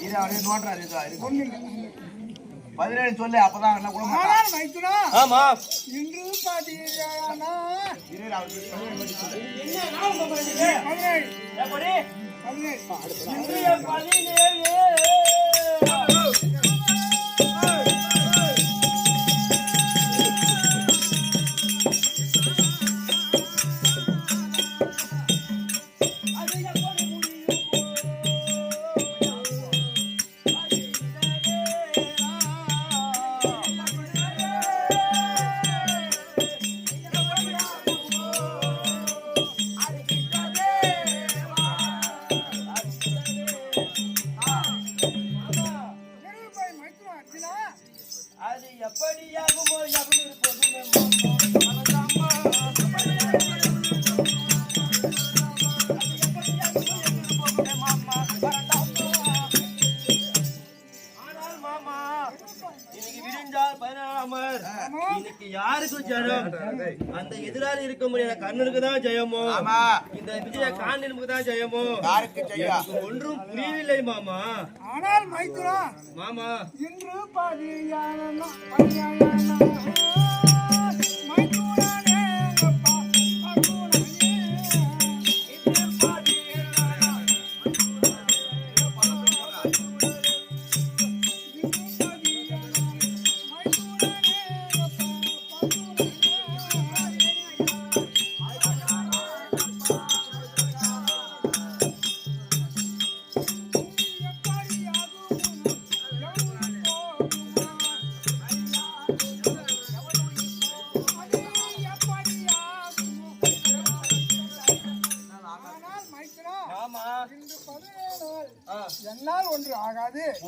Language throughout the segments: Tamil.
இது அப்படியே நோட்டுறாரு இது. பதினேழு சொல்லு அப்பதான் என்ன கூட மைத்துனா? ஆமா. இன்று வந்து பதினேழு. பதினேழு? பதினேழு. எதிராளி இருக்க முடியாத. கண்ணனுக்கு தான் ஜெயமோ. ஆமா. இந்த விஜய காண்டனுக்கு தான் ஜெயமோ. ஒன்றும் புரியவில்லை மாமா. ஆனால் மைத்துனா மாமா. இன்று பதியானா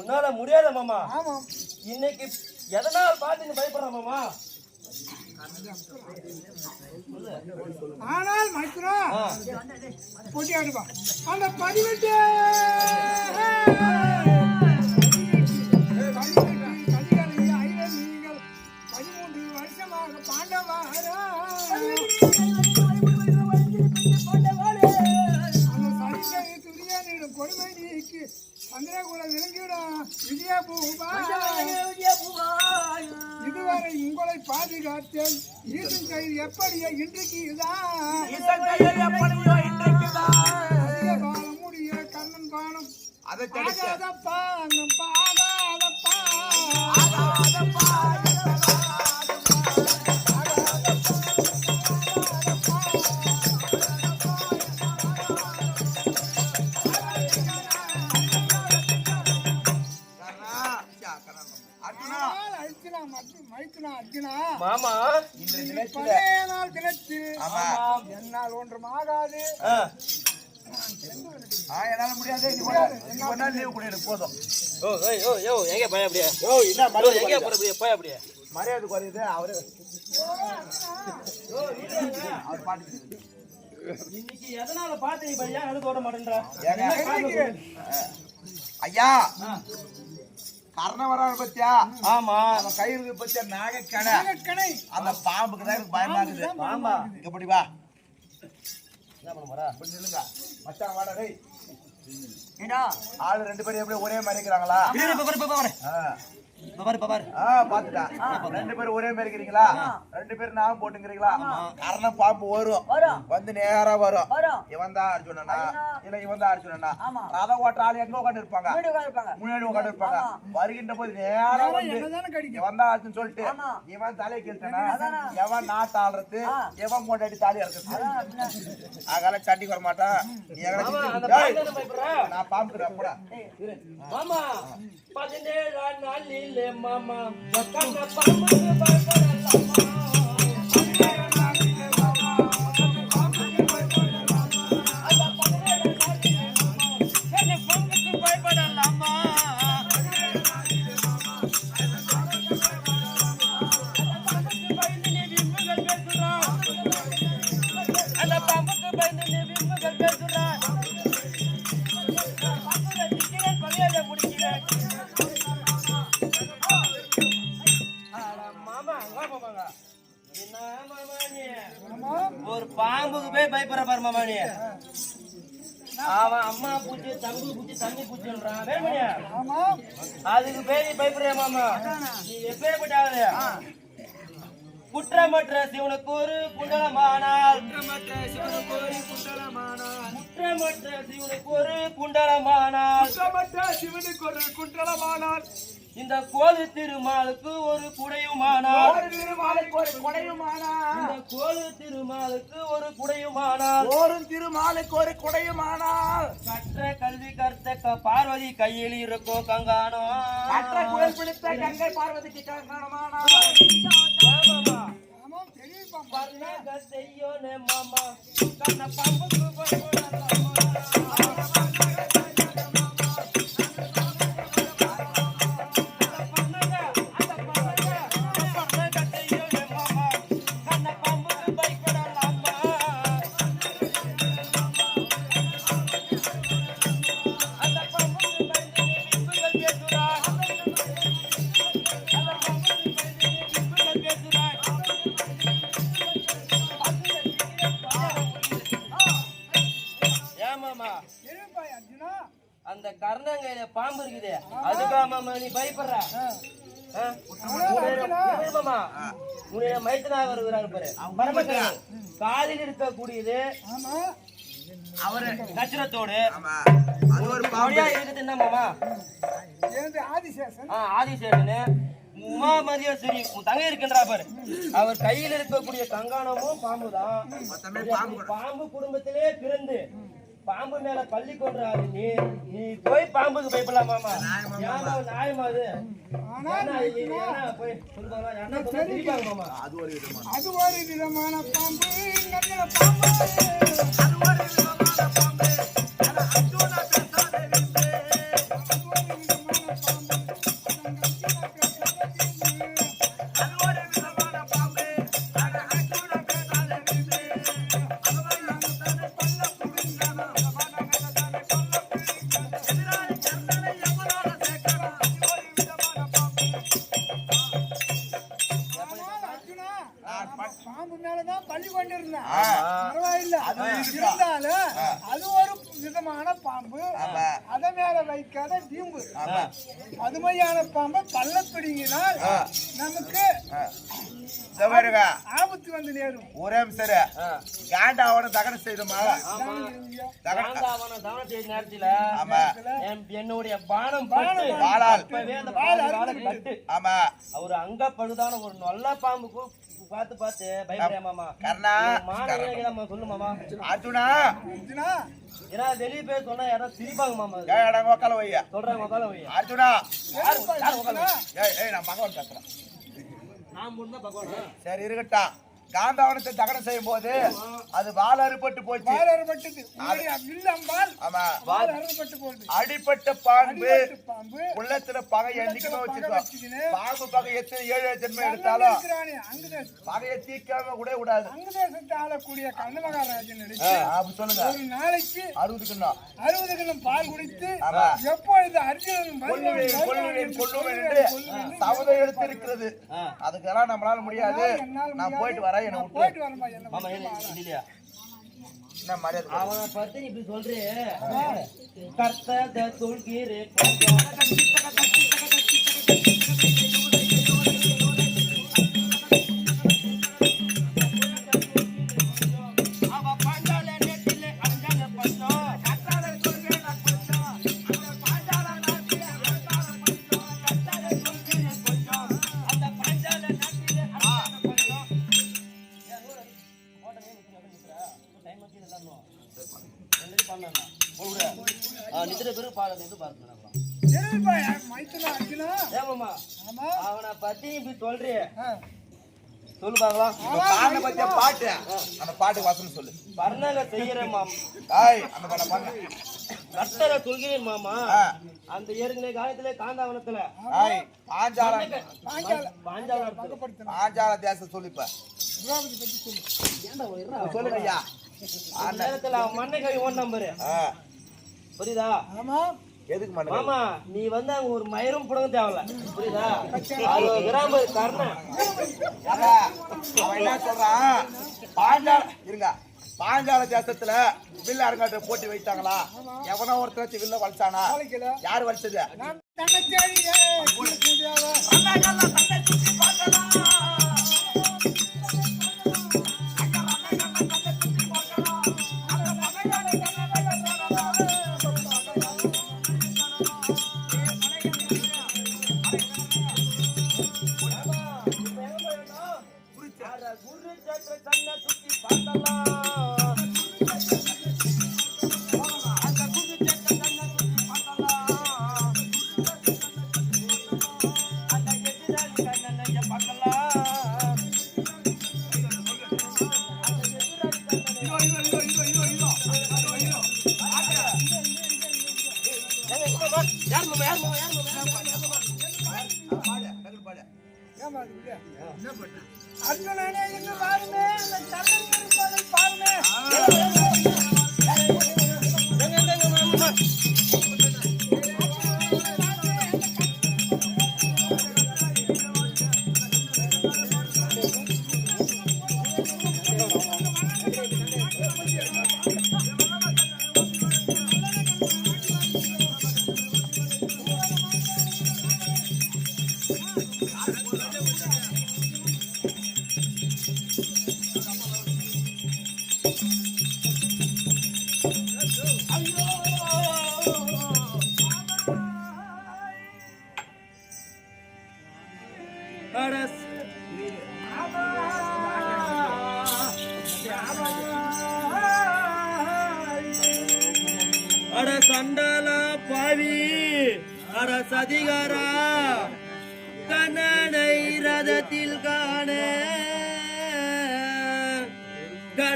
உன்னால முடியாத மாமா. ஆமாம் இன்னைக்கு எதனால் பார்த்து நீ பயப்படுற மாமா? ஆனால் மைத்ரா ஆ, போட்டி ஆடுவா அந்த பதினெட்டு. பதிமூன்று வருஷமாக பாண்டவாரா? கொடுமை நீக்கி சந்திரகுல இதுவரை உங்களை பாதுகாத்தேன். ஈசன் கையில் எப்படியோ இன்றைக்கு இதான் முடிய கண்ணன் பானம் அதை தடுக்க. ஆகாதப்பா அண்ணன் மாமா. நாள் தினத்தில் என்னால் ஒன்றும் ஆகாது ஆ, ஆ, என்னால முடியாது. லீவு கொடு எனக்கு போதும். ஓ ஓ யோ எங்க போய் அப்படியே? யோ என்ன ஓ, மரியாதை எங்க? போற அப்படியே? போய் அப்படியே. மரியாதை குறையுது அவரு. அவர் பாட்டு இன்னைக்கு எதனால பார்த்து நீ பையா மாட்டேன்றா? காரணம்? சொல்லு? ஐயா கர்ணவரான பத்தியா? ஆமா. அவன் கயிறு பத்தியா? நாகக்கணை. கணை அந்த பாம்புக்கு தான் எனக்கு பயமா இருக்குது. ஆமா. இங்க வா? என்ன பண்ண போறா? இப்படி நில்லுங்க. மச்சான் வாடா டேய். ஆளு ரெண்டு பேரும் எப்படி ஒரே மாதிரி இருக்கிறாங்களா? இரு, இரு, பாரு, பாரு. ஆ. பாத்துட்டா. ரெண்டு பேரும் ஒரே மாதிரி இருக்கிறீங்களா ரெண்டு பேரும் நான் போட்டுங்கிறீங்களா கரணம் பாம்பு வரும். வந்து நேரா வரும். இவன் தான் அர்ஜுனனா? இல்ல இவன் தான் அர்ஜுனனா? ரத ஓட்டுற ஆள் எங்க உட்காந்து இருப்பாங்க முன்னாடி உட்காந்து இருப்பாங்க வருகின்ற போது நேரா வந்து இவன் தான் அர்ஜுன் சொல்லிட்டு இவன் தலை கீழ்த்தனா? எவன் நாட்டு ஆடுறது எவன் கொண்டாடி தாலி இறக்குறது. அகால சண்டைக்கு வர மாட்டான்? நான் பாம்புக்குறேன் போடா. மாமா பதினேழாம் நாளிலே மாமா கண்ண பாம்புக்கு பயப்படலாமா? கண்ண பாம்புக்கு பயப்படலாமா? பாம்புக்கு பயந்து நீ விம்புகள் பயப்படுற பாரு மாமா நீ அவன் அம்மா பூச்சி தம்பி பூச்சி தண்ணி பூச்சின்றான் வேணுமணியா அதுக்கு பேரி பயப்படுறியா மாமா? நீ எப்பேற்பட்டாவது குற்றமற்ற சிவனுக்கு ஒரு குண்டலமானால். குற்றமற்ற சிவனுக்கு ஒரு குண்டலமானால். குற்றமற்ற சிவனுக்கு ஒரு குண்டலமானால். குற்றமற்ற சிவனுக்கு ஒரு குற்றலமானால் இந்த கோது திருமாலுக்கு ஒரு குடையுமானால். ஒரு திருமாலுக்கு ஒரு குடையுமானால். இந்த கோது திருமாலுக்கு ஒரு குடையுமானால். ஓரும் திருமாலுக்கு ஒரு குடையுமானால். கற்ற கல்வி கற்ற பார்வதி கையில் இருக்கும் கங்கானோ. கற்ற குழல் பிடித்த கங்கை பார்வதிக்கு பர்ணக செய்யோனே மாமா. கண்ண பாம்புக்கு மாமா நீ பயப்படுற. ஆ? உன்னுடைய- மைத்தனாக வருகிறாரு பாரு. பரமக்கரன். காலில் இருக்கக்கூடியது ஆமா. அவரு நட்சத்திரத்தோடு ஆமா. இருக்குது என்ன மாமா? ஏந்து ஆதிசேஷன்? ஆதிசேஷனு. உமா மதியஸ்வரி உன் தங்கை இருக்கின்றா பாரு. அவர் கையில் இருக்கக்கூடிய கங்காணமும் பாம்பு தான் மொத்தமே பாம்பு. பாம்பு குடும்பத்திலே பிறந்து பாம்பு மேல பள்ளி கொன்றாரு. நீ நீ போய் பாம்புக்கு பயப்படலாமாமா ஏமா நியாயமா அது. அது ஒரு விதமான அது ஒரு விதமான பாம்பு. நல்ல பாம்பு. அது ஒரு விதமான பாம்பு. அதுமையான பாம்பை பள்ள பிடிங்கினால். நமக்கு ஆபத்து வந்து நேரும். ஒரே சரி ஆ. காண்டாவன தகனம் செய்தோமா ஆமா. தகன காந்தாவனம் தவணை செய்த நேரத்துல ஆமா. என் என்னுடைய பானம் வாழை கட்டு ஆமா. அவர் அங்கப்படுதான ஒரு நல்ல பாம்புக்கு பார்த்து பார்த்து பயப்படியா மாமா. கர்ணா மாணவியமா சொல்லு மாமா. அர்ஜுனா. அர்ஜுனா. ஏன்னா வெளிய போய் சொன்னா யாராவது சிரிப்பாங்க மாமா. ஏய் உக்கால வையா. சொல்றாங்க உக்கால வையா. அர்ஜுனா. ஏறுப்பா, அர்ஜுனா. ஏய் ஏய் நான் பகவான் பேசுறேன். நான் பகவான்? சரி இருக்கட்டும். காந்தாவனத்தை தகனம் செய்யும் போது அது வால் அறுபட்டு போச்சு. வால் அறுபட்டது. அம்பால் ஆமா. வால் அறுபட்டு போகுது. அடிப்பட்ட பாம்பு உள்ளத்துல பகை பகை வச்சிருக்கோம் பாம்பு பகை எத்தனை ஏழு ஜென்மம் எடுத்தாலும் பகையை தீக்காம கூட விடாது. அங்குதேசத்தை ஆளக்கூடிய கண்ணமகாராஜன் நடிச்சு அப்படி சொல்லுங்க. ஒரு நாளைக்கு அறுபது கிண்ணம் அறுபது கிலோ பால் குடித்து. எப்பொழுது அர்ஜுனன் கொல்லுவேன் என்று எடுத்து இருக்கிறது. அதுக்கெல்லாம் நம்மளால முடியாது. நான். போயிட்டு வரேன். என்ன போயிட்டு வரேன்பா, என்னை மாமா விட்டு இது- வா. இது இல்லையா என்ன மரியாதை கொடு. அவனை பத்தி நீ இப்படி சொல்றே கர்த்தத சொல்கிறே இப்படி சொல்றியே. சொல்லு பார்க்கலாம். பத்திய பாட்டு அந்த பாட்டுக்கு வசனம் சொல்லு. பர்ணக செய்யறேன் மாமா. ஆய் அந்த பாட சொல்கிறேன் மாமா. அந்த ஏற்கனவே காலத்துல காந்தாவனத்துல. ஆய் பாஞ்சால. பாஞ்சால. பாஞ்சால பாஞ்சால தேசம் சொல்லிப்ப திரௌபதி பத்தி சொல்லு. சொல்லுங்க ஐயா அந்த நேரத்துல அவன் மண்ணை கை ஒன் நம்பரு. ஆ, புரியுதா? ஆமா. எதுக்கு மண்ணு மாமா நீ வந்து அங்க ஒரு மயிரும் புடங்க தேவையில்ல. புரியுதா? அது கிராம அவன் என்ன சொல்றான்? பாஞ்சால இருங்க. பாஞ்சால தேசத்துல வில் அரங்காட்டு போட்டி வைத்தாங்களா? எவனோ ஒருத்தர் வச்சு வில்ல வலிச்சானா? யாரு வலிச்சது?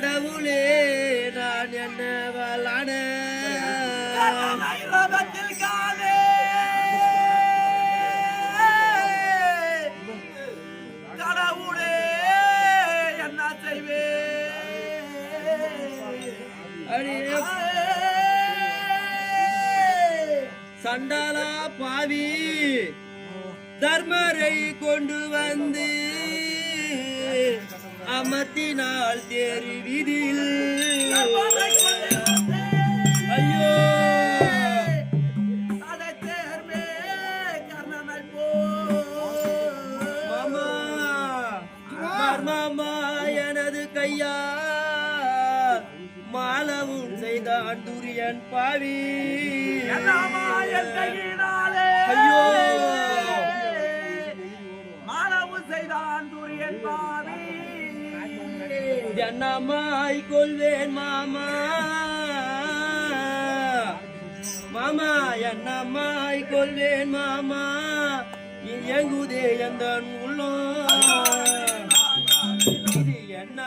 கடவுளே நான் என்ன வளான கடவுளே என்ன செய்வே? சண்டாலா பாவி தர்மரை கொண்டு வந்து அமர்த்தினால் தேரி வீதியில் ஐயோ மாமா! எனது கையா? மாலவும் செய்தான் துரியன் பாவி. ஐயோ! மானவு செய்தான் துரியன் பாவி. என்னமாய் கொள்வேன் மாமா. மாமா என்னமாய் கொள்வேன் மாமா. எங்குதே எந்த உள்ளம்? இது என்ன